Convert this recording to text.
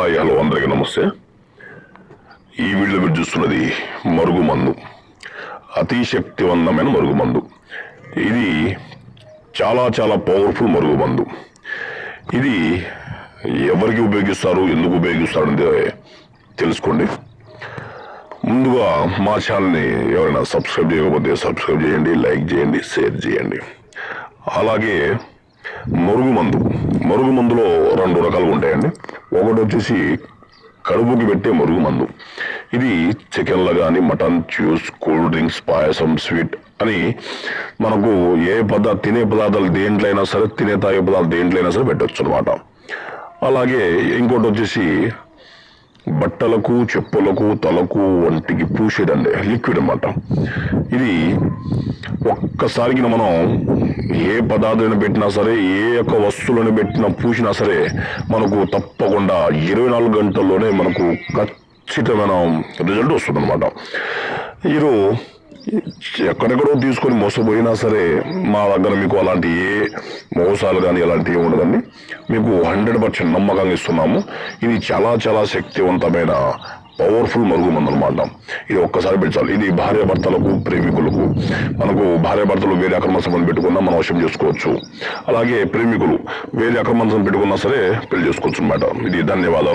Hi hello అందరికీ నమస్తే. ఈ వీడియో మీరు చూస్తున్నది మరుగుమందు. అతిశక్తివంతమైన అతి శక్తివంతమైన ఇది చాలా చాలా పవర్ఫుల్ మరుగుమందు. ఇది ఎవరికి ఉపయోగిస్తారు ఎందుకు ఉపయోగిస్తారు అనేది తెలుసుకోండి. ముందుగా మా ఛానల్ని ఎవరైనా సబ్స్క్రైబ్ చేయకపోతే సబ్స్క్రైబ్ చేయండి లైక్ చేయండి షేర్ చేయండి. అలాగే మరుగుమందు. మరుగుమందులో రెండు రకాలుగా ఉంటాయండి. ఒకటి వచ్చేసి కడుపుకి పెట్టే మరుగు మందు ఇది చికెన్లో కానీ mutton juice cool drinks payasam sweet అని మనకు ఏ పదార్థ తినే పదార్థాలు దేంట్లో అయినా సరే తినే తాగే పదార్థాలు దేంట్లో అయినా సరే పెట్టచ్చు అనమాట అలాగే ఇంకోటి వచ్చేసి బట్టలకు చెప్పులకు తలకు వంటికి పూసేదండి లిక్విడ్ అనమాట ఇది ఒక్కసారికి మనం ఏ పదార్థాలను పెట్టినా సరే ఏ యొక్క వస్తువులను పెట్టినా పూసినా సరే మనకు తప్పకుండా ఇరవై నాలుగు గంటల్లోనే మనకు ఖచ్చితమైన రిజల్ట్ వస్తుంది అనమాట మీరు ఎక్కడెక్కడో తీసుకొని మోసపోయినా సరే మా దగ్గర మీకు అలాంటి ఏ మోసాలు కానీ అలాంటివి ఉండదండి. మీకు హండ్రెడ్ పర్సెంట్ నమ్మకంగా ఇస్తున్నాము. ఇది చాలా చాలా శక్తివంతమైన పవర్ఫుల్ మరుగు మందు అనమాట ఇది ఒక్కసారి పెంచాలి. ఇది భార్య భర్తలకు ప్రేమికులకు. మనకు భార్య భర్తలు వేరే అక్రమ సంబంధం పెట్టుకున్నా మనం వశం చేసుకోవచ్చు. అలాగే ప్రేమికులు వేరే అక్రమ సంబంధం పెట్టుకున్నా సరే పెళ్ళి చేసుకోవచ్చు అనమాట ఇది ధన్యవాదాలు.